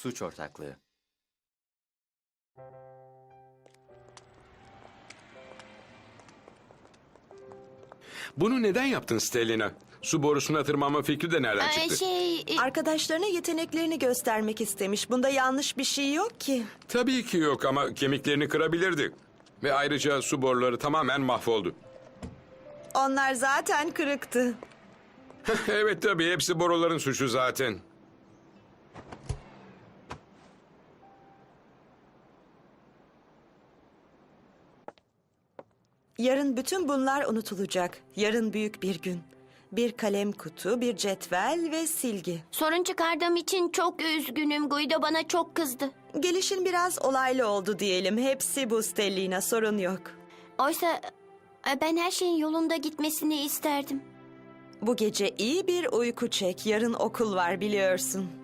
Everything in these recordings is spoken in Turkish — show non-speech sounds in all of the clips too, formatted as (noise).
suç ortaklığı. Bunu neden yaptın Stelina? Su borusuna tırmanma fikri de nereden Ee, çıktı? şey... e, Arkadaşlarına yeteneklerini göstermek istemiş. Bunda yanlış bir şey yok ki. Tabii ki yok ama kemiklerini kırabilirdi. Ve ayrıca su boruları tamamen mahvoldu. Onlar zaten kırıktı. (laughs) evet tabii hepsi boruların suçu zaten. Yarın bütün bunlar unutulacak. Yarın büyük bir gün. Bir kalem kutu, bir cetvel ve silgi. Sorun çıkardığım için çok üzgünüm. Guido bana çok kızdı. Gelişin biraz olaylı oldu diyelim. Hepsi bu Stellina, sorun yok. Oysa e, ben her şeyin yolunda gitmesini isterdim. Bu gece iyi bir uyku çek. Yarın okul var biliyorsun.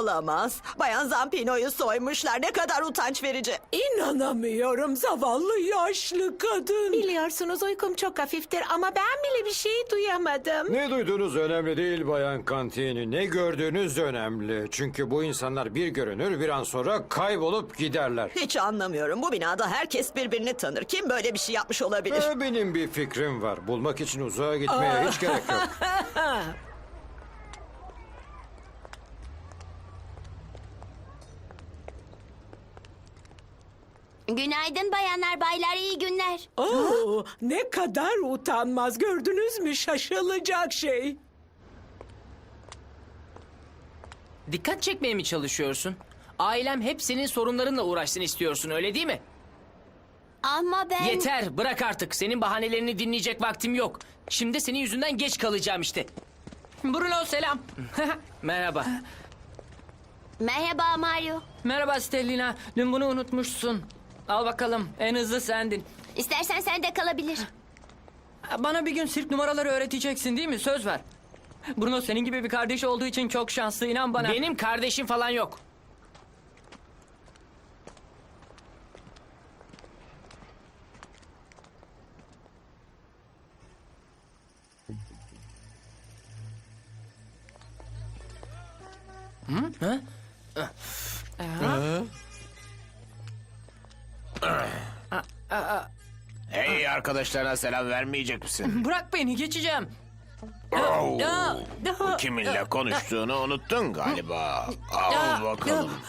Olamaz. Bayan Zampino'yu soymuşlar. Ne kadar utanç verici. İnanamıyorum zavallı yaşlı kadın. Biliyorsunuz uykum çok hafiftir ama ben bile bir şey duyamadım. Ne duyduğunuz önemli değil Bayan Kantini. Ne gördüğünüz önemli. Çünkü bu insanlar bir görünür bir an sonra kaybolup giderler. Hiç anlamıyorum. Bu binada herkes birbirini tanır. Kim böyle bir şey yapmış olabilir? Ee, benim bir fikrim var. Bulmak için uzağa gitmeye hiç gerek yok. (laughs) Günaydın bayanlar, baylar, iyi günler. Oo, ne kadar utanmaz gördünüz mü şaşılacak şey. Dikkat çekmeye mi çalışıyorsun? Ailem hep senin sorunlarınla uğraşsın istiyorsun öyle değil mi? Ama ben... Yeter bırak artık senin bahanelerini dinleyecek vaktim yok. Şimdi senin yüzünden geç kalacağım işte. Bruno selam. (laughs) Merhaba. Merhaba Mario. Merhaba Stellina. Dün bunu unutmuşsun. Al bakalım en hızlı sendin. İstersen sen de kalabilir. Bana bir gün sirk numaraları öğreteceksin değil mi? Söz ver. Bruno senin gibi bir kardeş olduğu için çok şanslı inan bana. Benim kardeşim falan yok. Hey arkadaşlarına selam vermeyecek misin? (laughs) Bırak beni geçeceğim. Oh, Ya, ya. Kiminle konuştuğunu unuttun galiba. Al bakalım. (laughs)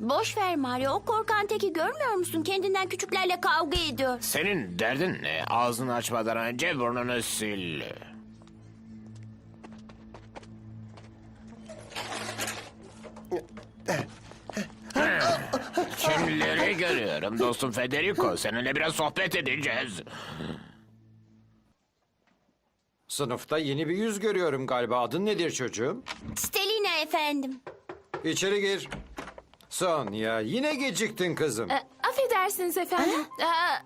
Boş ver Mario, o korkan teki görmüyor musun? Kendinden küçüklerle kavga ediyor. Senin derdin ne? Ağzını açmadan önce burnunu sil. Kimleri görüyorum dostum Federico. Seninle biraz sohbet edeceğiz. Sınıfta yeni bir yüz görüyorum galiba. Adın nedir çocuğum? Stelina efendim. İçeri gir. Sonya yine geciktin kızım. E, affedersiniz efendim. Aa,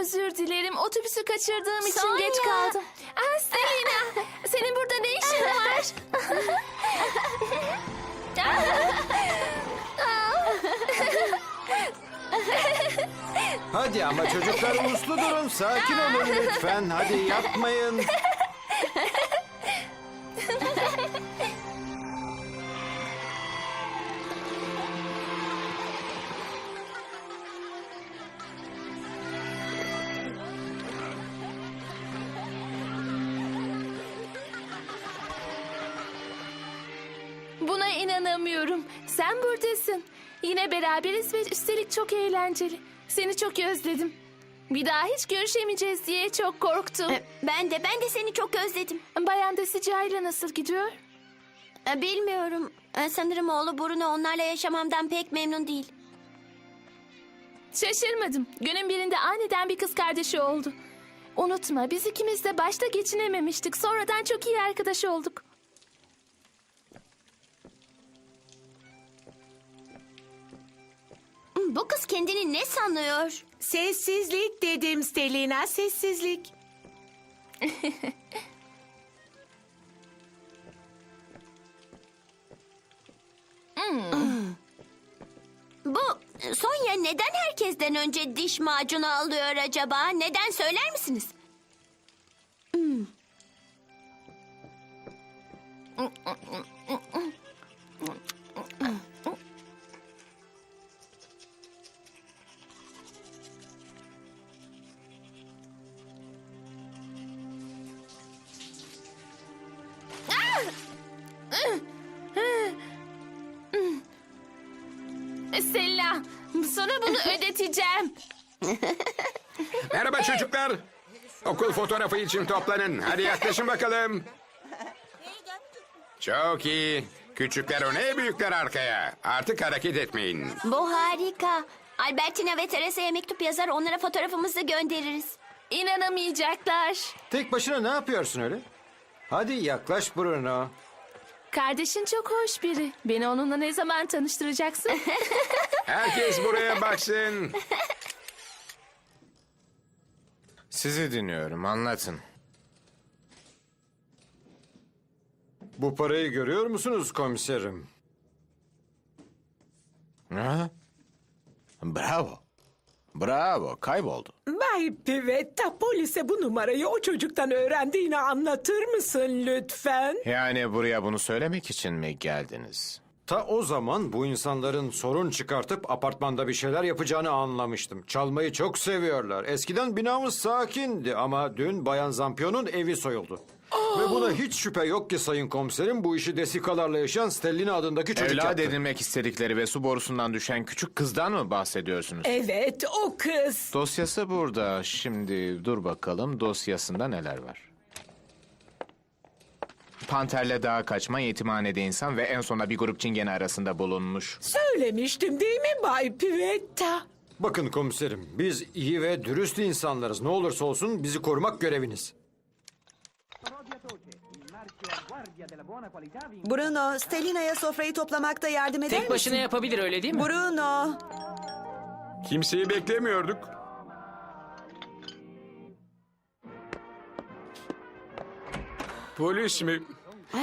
özür dilerim. Otobüsü kaçırdığım için Sonya. geç kaldım. Aa, Selina, (laughs) senin burada ne işin var? (laughs) (laughs) Hadi ama çocuklar uslu durun. Sakin olun lütfen. Hadi yapmayın. Buna inanamıyorum. Sen buradasın. Yine beraberiz ve üstelik çok eğlenceli. Seni çok özledim. Bir daha hiç görüşemeyeceğiz diye çok korktum. E, Ben de ben de seni çok özledim. Bayan Desica'yla nasıl gidiyor? E, Bilmiyorum. E, Sanırım oğlu Bruno onlarla yaşamamdan pek memnun değil. Şaşırmadım. Günün birinde aniden bir kız kardeşi oldu. Unutma biz ikimiz de başta geçinememiştik. Sonradan çok iyi arkadaş olduk. Hmm, Bu kız kendini ne sanıyor? Sessizlik dedim Stelina, sessizlik. (laughs) Bu e, Sonya neden herkesten önce diş macunu alıyor acaba? Neden söyler misiniz? Ödeteceğim. (laughs) Merhaba çocuklar. Okul fotoğrafı için toplanın. Hadi yaklaşın bakalım. Çok iyi. Küçükler öne, büyükler arkaya. Artık hareket etmeyin. Bu harika. Albertina ve Teresa'ya mektup yazar onlara fotoğrafımızı göndeririz. İnanamayacaklar. Tek başına ne yapıyorsun öyle? Hadi yaklaş Bruno. Kardeşin çok hoş biri. Beni onunla ne zaman tanıştıracaksın? (laughs) Herkes buraya baksın. Sizi dinliyorum anlatın. Bu parayı görüyor musunuz komiserim? Ha? Bravo. Bravo kayboldu. Bay Pivetta polise bu numarayı o çocuktan öğrendiğini anlatır mısın lütfen? Yani buraya bunu söylemek için mi geldiniz? Ta o zaman bu insanların sorun çıkartıp apartmanda bir şeyler yapacağını anlamıştım. Çalmayı çok seviyorlar. Eskiden binamız sakindi ama dün Bayan Zampion'un evi soyuldu. Ve buna hiç şüphe yok ki sayın komiserim bu işi desikalarla yaşayan Stellina adındaki çocuk Evlat yaptı. edinmek istedikleri ve su borusundan düşen küçük kızdan mı bahsediyorsunuz? Evet o kız. Dosyası burada. Şimdi dur bakalım dosyasında neler var. Panterle dağa kaçma, yetimhanede insan ve en sona bir grup çingene arasında bulunmuş. Söylemiştim değil mi Bay Pivetta? Bakın komiserim biz iyi ve dürüst insanlarız. Ne olursa olsun bizi korumak göreviniz. Bruno, Stelina'ya sofrayı toplamakta yardım eder Tek misin? başına yapabilir öyle değil mi? Bruno, Kimseyi beklemiyorduk. Polis mi?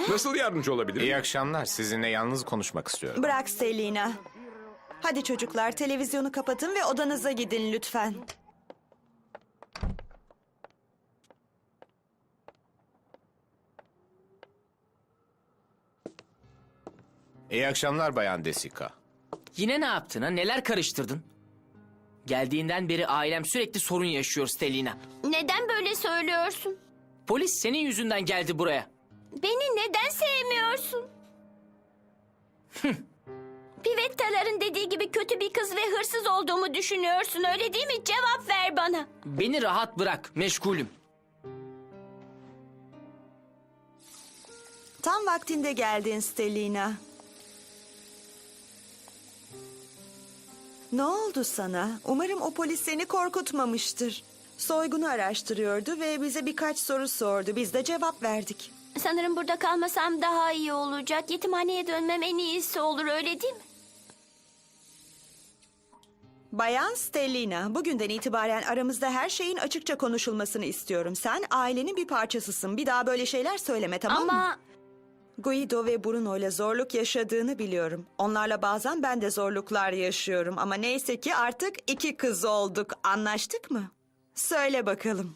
Nasıl yardımcı olabilirim? İyi akşamlar. Sizinle yalnız konuşmak istiyorum. bırak Stelina. Hadi çocuklar televizyonu kapatın ve odanıza gidin lütfen. İyi akşamlar Bayan Desika. Yine ne yaptın ha? Neler karıştırdın? Geldiğinden beri ailem sürekli sorun yaşıyor Stelina. Neden böyle söylüyorsun? Polis senin yüzünden geldi buraya. Beni neden sevmiyorsun? Pivettaların dediği gibi kötü bir kız ve hırsız olduğumu düşünüyorsun öyle değil mi? Cevap ver bana. Beni rahat bırak, meşgulüm. Tam vaktinde geldin Stelina. Ne oldu sana? Umarım o polis seni korkutmamıştır. Soygunu araştırıyordu ve bize birkaç soru sordu. Biz de cevap verdik. Sanırım burada kalmasam daha iyi olacak. Yetimhaneye dönmem en iyisi olur öyle değil mi? Bayan Stellina, bugünden itibaren aramızda her şeyin açıkça konuşulmasını istiyorum. Sen ailenin bir parçasısın. Bir daha böyle şeyler söyleme tamam mı? Ama Guido ve Bruno ile zorluk yaşadığını biliyorum. Onlarla bazen ben de zorluklar yaşıyorum ama neyse ki artık iki kız olduk. Anlaştık mı? Söyle bakalım.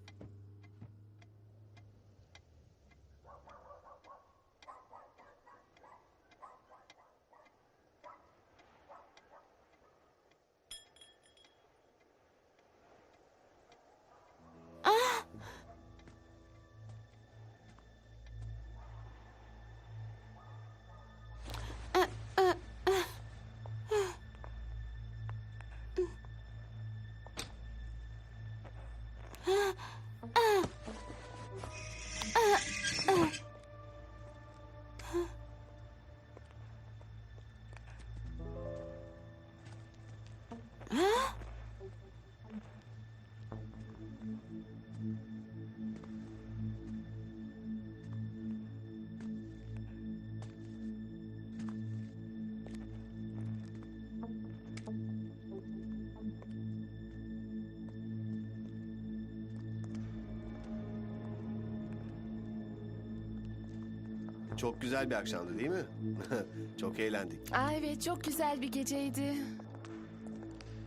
Çok güzel bir akşamdı değil mi? (laughs) Çok eğlendik. Aa, evet çok güzel bir geceydi.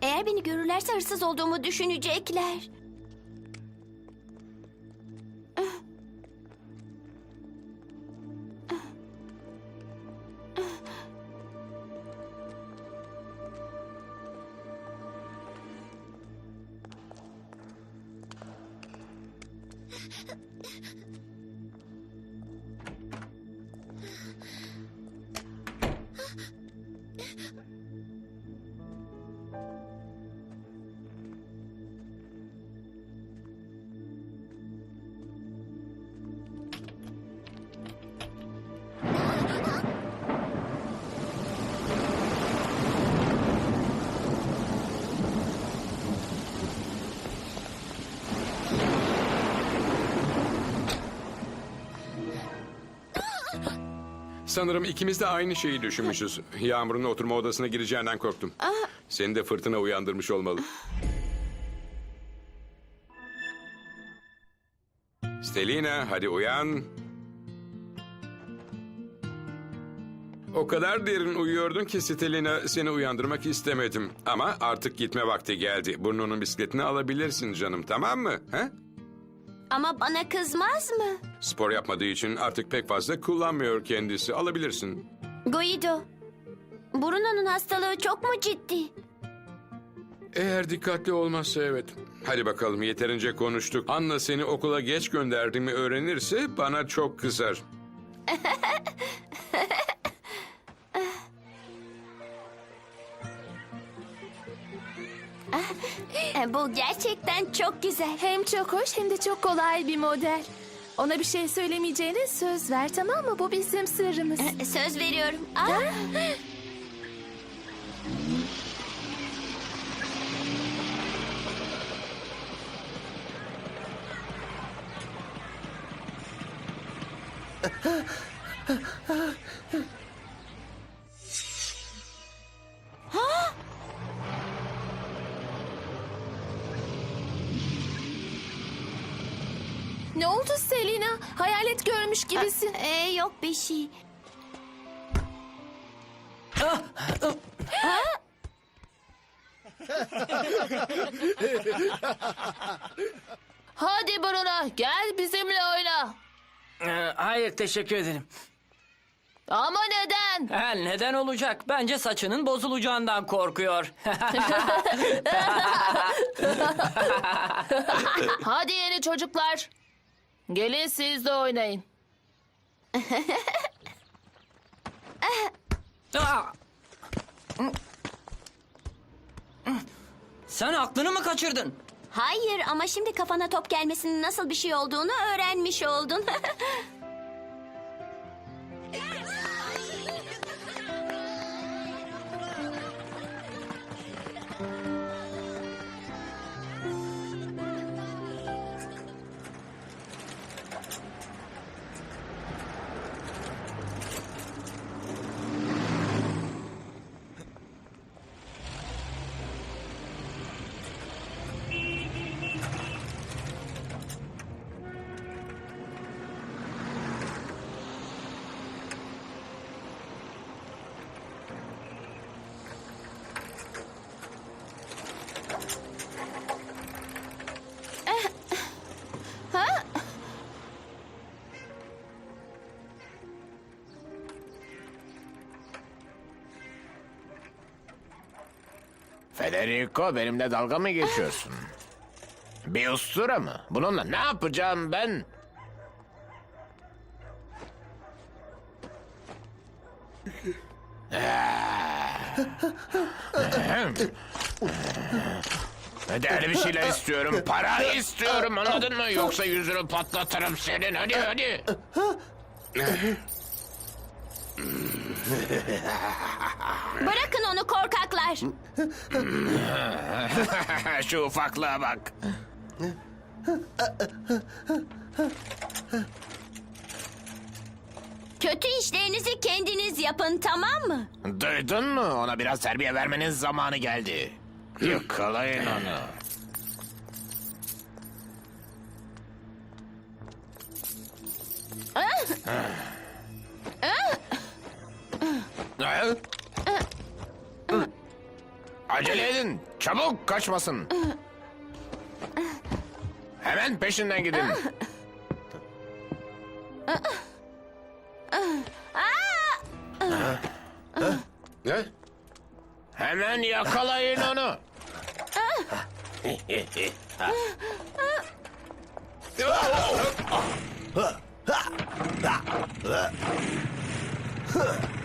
Eğer beni görürlerse hırsız olduğumu düşünecekler. Sanırım ikimiz de aynı şeyi düşünmüşüz. Yağmur'un oturma odasına gireceğinden korktum. Seni de fırtına uyandırmış olmalı. Stelina hadi uyan. O kadar derin uyuyordun ki Stelina seni uyandırmak istemedim. Ama artık gitme vakti geldi. Burnunun bisikletini alabilirsin canım tamam mı? He? Ama bana kızmaz mı? Spor yapmadığı için artık pek fazla kullanmıyor kendisi. Alabilirsin. Guido, Bruno'nun hastalığı çok mu ciddi? Eğer dikkatli olmazsa evet. Hadi bakalım yeterince konuştuk. Anna seni okula geç gönderdiğimi öğrenirse bana çok kızar. (laughs) Bu gerçekten çok güzel. Hem çok hoş hem de çok kolay bir model. Ona bir şey söylemeyeceğine söz ver tamam mı? Bu bizim sırrımız. E, Söz veriyorum. Aa, (laughs) Gibisin. e, yok bir şey. Hadi Bruno gel bizimle oyna. Ee, hayır teşekkür ederim. Ama neden? Ha, neden olacak? Bence saçının bozulacağından korkuyor. (laughs) Hadi yeni çocuklar. Gelin siz de oynayın. Aa! Sen aklını mı kaçırdın? Hayır ama şimdi kafana top gelmesinin nasıl bir şey olduğunu öğrenmiş oldun. (laughs) Federico benimle dalga mı geçiyorsun? Bir ustura mı? Bununla ne yapacağım ben? Değerli bir şeyler istiyorum. Para istiyorum anladın mı? Yoksa yüzünü patlatırım senin. Hadi hadi. (laughs) Bırakın onu korkaklar. (laughs) Şu ufaklığa bak. Kötü işlerinizi kendiniz yapın tamam mı? Duydun mu? Ona biraz terbiye vermenin zamanı geldi. Yakalayın onu. Ha? Acele edin. Çabuk kaçmasın. Hemen peşinden gidin. Hemen yakalayın onu. (laughs)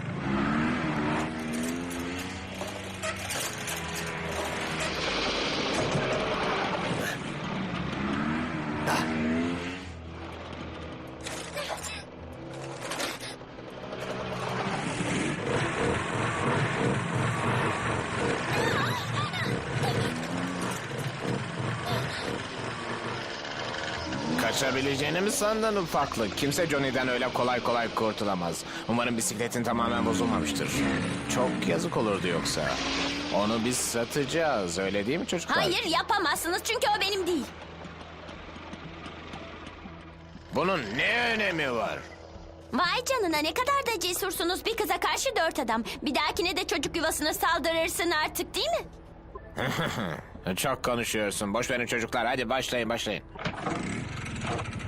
Kaçabileceğini mi sandın ufaklık? Kimse Johnny'den öyle kolay kolay kurtulamaz. Umarım bisikletin tamamen bozulmamıştır. Çok yazık olurdu yoksa. Onu biz satacağız öyle değil mi çocuklar? Hayır yapamazsınız çünkü o benim değil. Bunun ne önemi var? Vay canına ne kadar da cesursunuz bir kıza karşı dört adam. Bir dahakine de çocuk yuvasına saldırırsın artık değil mi? (laughs) Çok konuşuyorsun. Boş verin çocuklar. Hadi başlayın başlayın.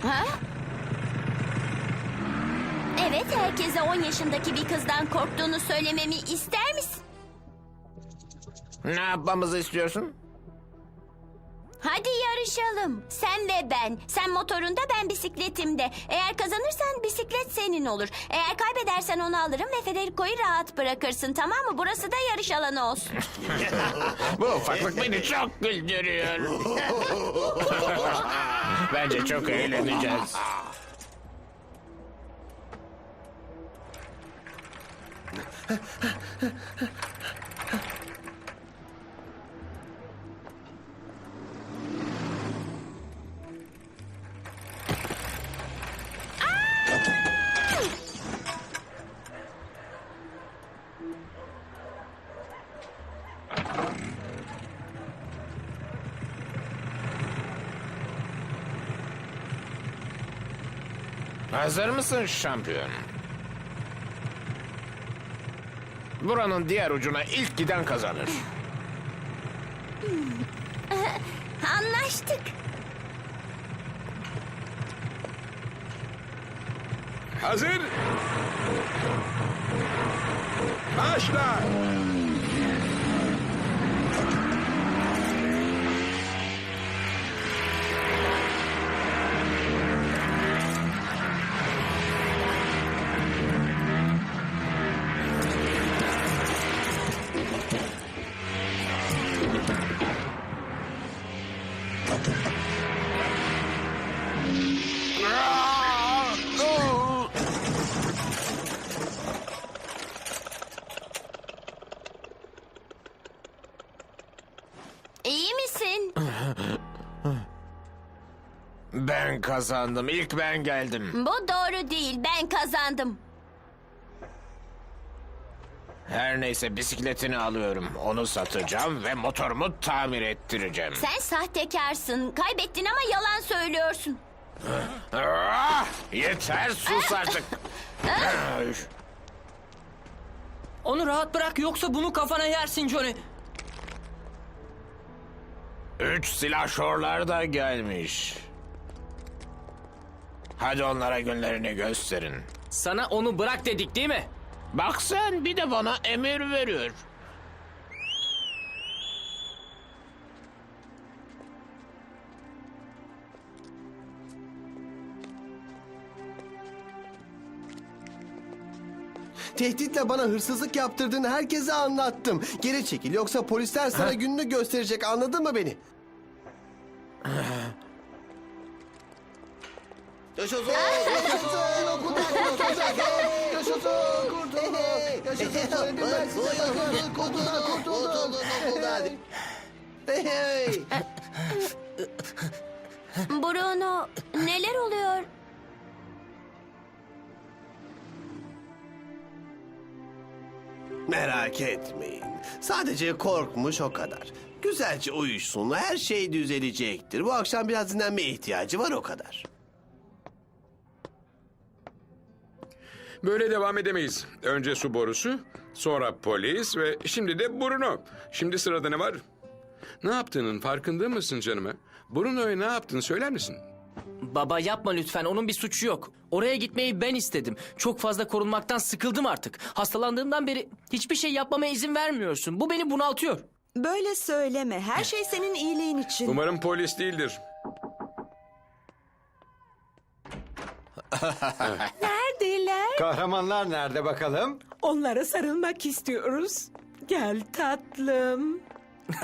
Ha? Evet herkese 10 yaşındaki bir kızdan korktuğunu söylememi ister misin? Ne yapmamızı istiyorsun? Hadi yarışalım. Sen ve ben. Sen motorunda ben bisikletimde. Eğer kazanırsan bisiklet senin olur. Eğer kaybedersen onu alırım ve Federico'yu rahat bırakırsın tamam mı? Burası da yarış alanı olsun. (laughs) Bu ufaklık beni çok güldürüyor. (laughs) Bence çok eğleneceğiz. Hazır mısın şampiyon? Buranın diğer ucuna ilk giden kazanır. (laughs) Anlaştık. Hazır. Başla. Kazandım. İlk ben geldim. Bu doğru değil. Ben kazandım. Her neyse bisikletini alıyorum. Onu satacağım ve motorumu tamir ettireceğim. Sen sahtekarsın. Kaybettin ama yalan söylüyorsun. Ah, yeter sus artık. Ay, Onu rahat bırak yoksa bunu kafana yersin Johnny. Üç silahşorlar da gelmiş. Hadi onlara günlerini gösterin. Sana onu bırak dedik değil mi? Bak sen bir de bana emir veriyor. Tehditle bana hırsızlık yaptırdığını herkese anlattım. Geri çekil yoksa polisler sana gününü gösterecek anladın mı beni? (laughs) Yaşasın! Yaşasın! Okuldan kurtulacak! Yaşasın! Kurtulduk! Yaşasın! Söyledim ben! Okuldan hey! Bruno neler oluyor? Merak etmeyin. Sadece korkmuş o kadar. Güzelce uyuşsun. Her şey düzelecektir. Bu akşam biraz dinlenmeye ihtiyacı var o kadar. Böyle devam edemeyiz. Önce su borusu, sonra polis ve şimdi de Bruno. Şimdi sırada ne var? Ne yaptığının farkında mısın canıma? Bruno'ya ne yaptığını söyler misin? Baba yapma lütfen onun bir suçu yok. Oraya gitmeyi ben istedim. Çok fazla korunmaktan sıkıldım artık. Hastalandığımdan beri hiçbir şey yapmama izin vermiyorsun. Bu beni bunaltıyor. Böyle söyleme. Her şey senin iyiliğin için. Umarım polis değildir. (laughs) Kahramanlar nerede bakalım? Onlara sarılmak istiyoruz. Gel tatlım. (laughs)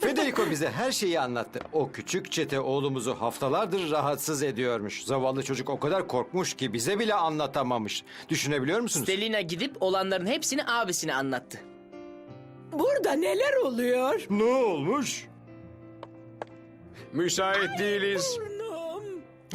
Federico bize her şeyi anlattı. O küçük çete oğlumuzu haftalardır rahatsız ediyormuş. Zavallı çocuk o kadar korkmuş ki bize bile anlatamamış. Düşünebiliyor musunuz? Selina gidip olanların hepsini abisine anlattı. Burada neler oluyor? Ne olmuş? Müsait değiliz.